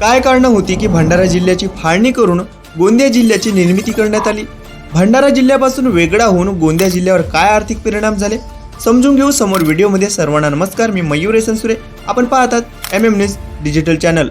काय कारणं होती की भंडारा जिल्ह्याची फाळणी करून गोंदिया जिल्ह्याची निर्मिती करण्यात आली? भंडारा जिल्ह्यापासून वेगळा होऊन गोंदिया जिल्ह्यावर काय आर्थिक परिणाम झाले? समजून घेऊ समोर व्हिडिओमध्ये सर्वांना नमस्कार मी मयूर एसनसुरे आपण पाहतात M M news digital channel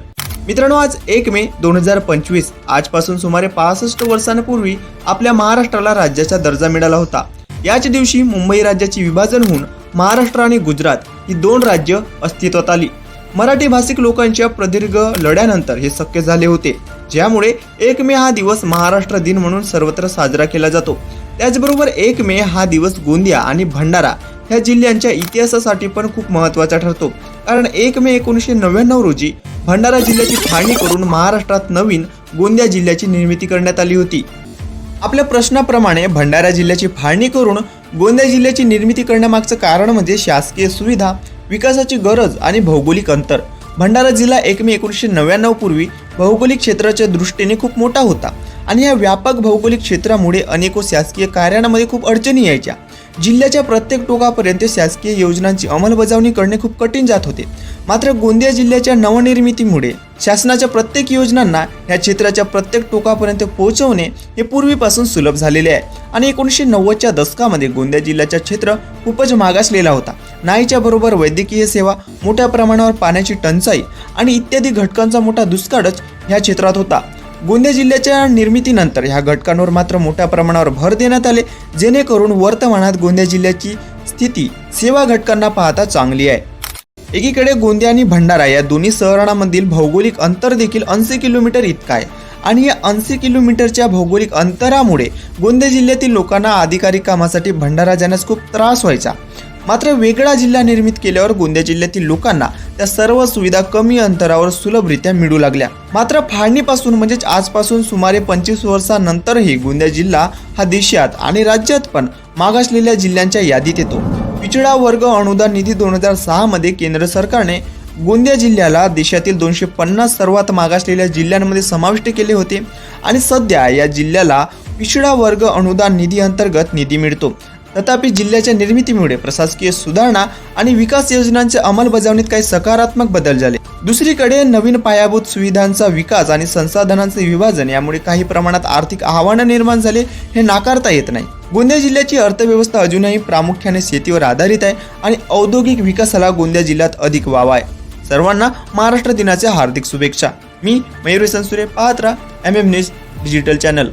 मित्रांनो आज एक मे दोन हजार पंचवीस. आजपासून सुमारे पासष्ट वर्षांपूर्वी आपल्या महाराष्ट्राला राज्याचा दर्जा मिळाला होता. याच दिवशी मुंबई राज्याची विभाजन होऊन महाराष्ट्र आणि गुजरात ही दोन राज्य अस्तित्वात आली. मराठी भाषिक लोकांच्या प्रदीर्घ लढ्यानंतर हे शक्य झाले होते. ज्यामुळे एक मे हा दिवस महाराष्ट्र दिन म्हणून सर्वत्र साजरा केला जातो. त्याचबरोबर एक मे हा दिवस गोंदिया आणि भंडारा ह्या जिल्ह्यांच्या इतिहासासाठी पण खूप महत्त्वाचा ठरतो. कारण एक मे एकोणीसशे नव्याण्णव रोजी भंडारा जिल्ह्याची फाळणी करून महाराष्ट्रात नवीन गोंदिया जिल्ह्याची निर्मिती करण्यात आली होती. आपल्या प्रश्नाप्रमाणे भंडारा जिल्ह्याची फाळणी करून गोंदिया जिल्ह्याची निर्मिती करण्यामागचं कारण म्हणजे शासकीय सुविधा विकासाची गरज आणि भौगोलिक अंतर. भंडारा जिल्हा एक मे एकोणीसशे नव्याण्णव पूर्वी भौगोलिक क्षेत्राच्या दृष्टीने खूप मोठा होता आणि या व्यापक भौगोलिक क्षेत्रामुळे अनेको शासकीय कार्यांमध्ये खूप अडचणी यायच्या. जिल्ह्याच्या प्रत्येक टोकापर्यंत शासकीय योजनांची अंमलबजावणी करणे खूप कठीण जात होते. मात्र गोंदिया जिल्ह्याच्या नवनिर्मितीमुळे शासनाच्या प्रत्येक योजनांना या क्षेत्राच्या प्रत्येक टोकापर्यंत पोहोचवणे हे पूर्वीपासून सुलभ झालेले आहे आणि एकोणीसशे नव्वदच्या दशकामध्ये गोंदिया जिल्ह्याचा क्षेत्र खूपच मागासलेला होता. नाहीच्या बरोबर वैद्यकीय सेवा मोठ्या प्रमाणावर पाण्याची टंचाई आणि इत्यादी घटकांचा मोठा दुष्काळच ह्या क्षेत्रात होता. गोंदिया जिल्ह्याच्या निर्मितीनंतर ह्या घटकांवर मात्र मोठ्या प्रमाणावर भर देण्यात आले जेणेकरून वर्तमानात गोंदिया जिल्ह्याची स्थिती सेवा घटकांना पाहता चांगली आहे. एकीकडे गोंदिया आणि भंडारा या दोन्ही शहरांमधील भौगोलिक अंतर देखील ऐंशी किलोमीटर इतकं आहे आणि या ऐंशी किलोमीटरच्या भौगोलिक अंतरामुळे गोंदिया जिल्ह्यातील लोकांना अधिकारी कामासाठी भंडारा जाण्यास खूप त्रास व्हायचा. मात्र वेगळा जिल्हा निर्मित केल्यावर गोंदिया जिल्ह्यातील लोकांना त्या सर्व सुविधा कमी अंतरावर सुलभरित्या मिळू लागल्या. मात्र फाळणीपासून म्हणजेच आजपासून सुमारे पंचवीस वर्षानंतरही गोंदिया जिल्हा हा देशात आणि राज्यात पण मागासलेल्या जिल्ह्यांच्या यादीत येतो. पिछडा वर्ग अनुदान निधी दोन हजार सहामध्ये केंद्र सरकारने गोंदिया जिल्ह्याला देशातील दोनशे पन्नास सर्वात मागासलेल्या जिल्ह्यांमध्ये समाविष्ट केले होते आणि सध्या या जिल्ह्याला पिछडा वर्ग अनुदान निधी अंतर्गत निधी मिळतो. तथापि जिल्ह्याच्या निर्मितीमुळे प्रशासकीय सुधारणा आणि विकास योजनांच्या अंमलबजावणीत काही सकारात्मक बदल झाले. दुसरीकडे नवीन पायाभूत सुविधांचा विकास आणि संसाधनांचे विभाजन यामुळे काही प्रमाणात आर्थिक आव्हानं निर्माण झाले हे नाकारता येत नाही. गोंदिया जिल्ह्याची अर्थव्यवस्था अजूनही प्रामुख्याने शेतीवर आधारित आहे आणि औद्योगिक विकासाला गोंदिया जिल्ह्यात अधिक वाव आहे. सर्वांना महाराष्ट्र दिनाच्या हार्दिक शुभेच्छा. मी मयुरी संसुरे पाहत राहा. M M news digital channel.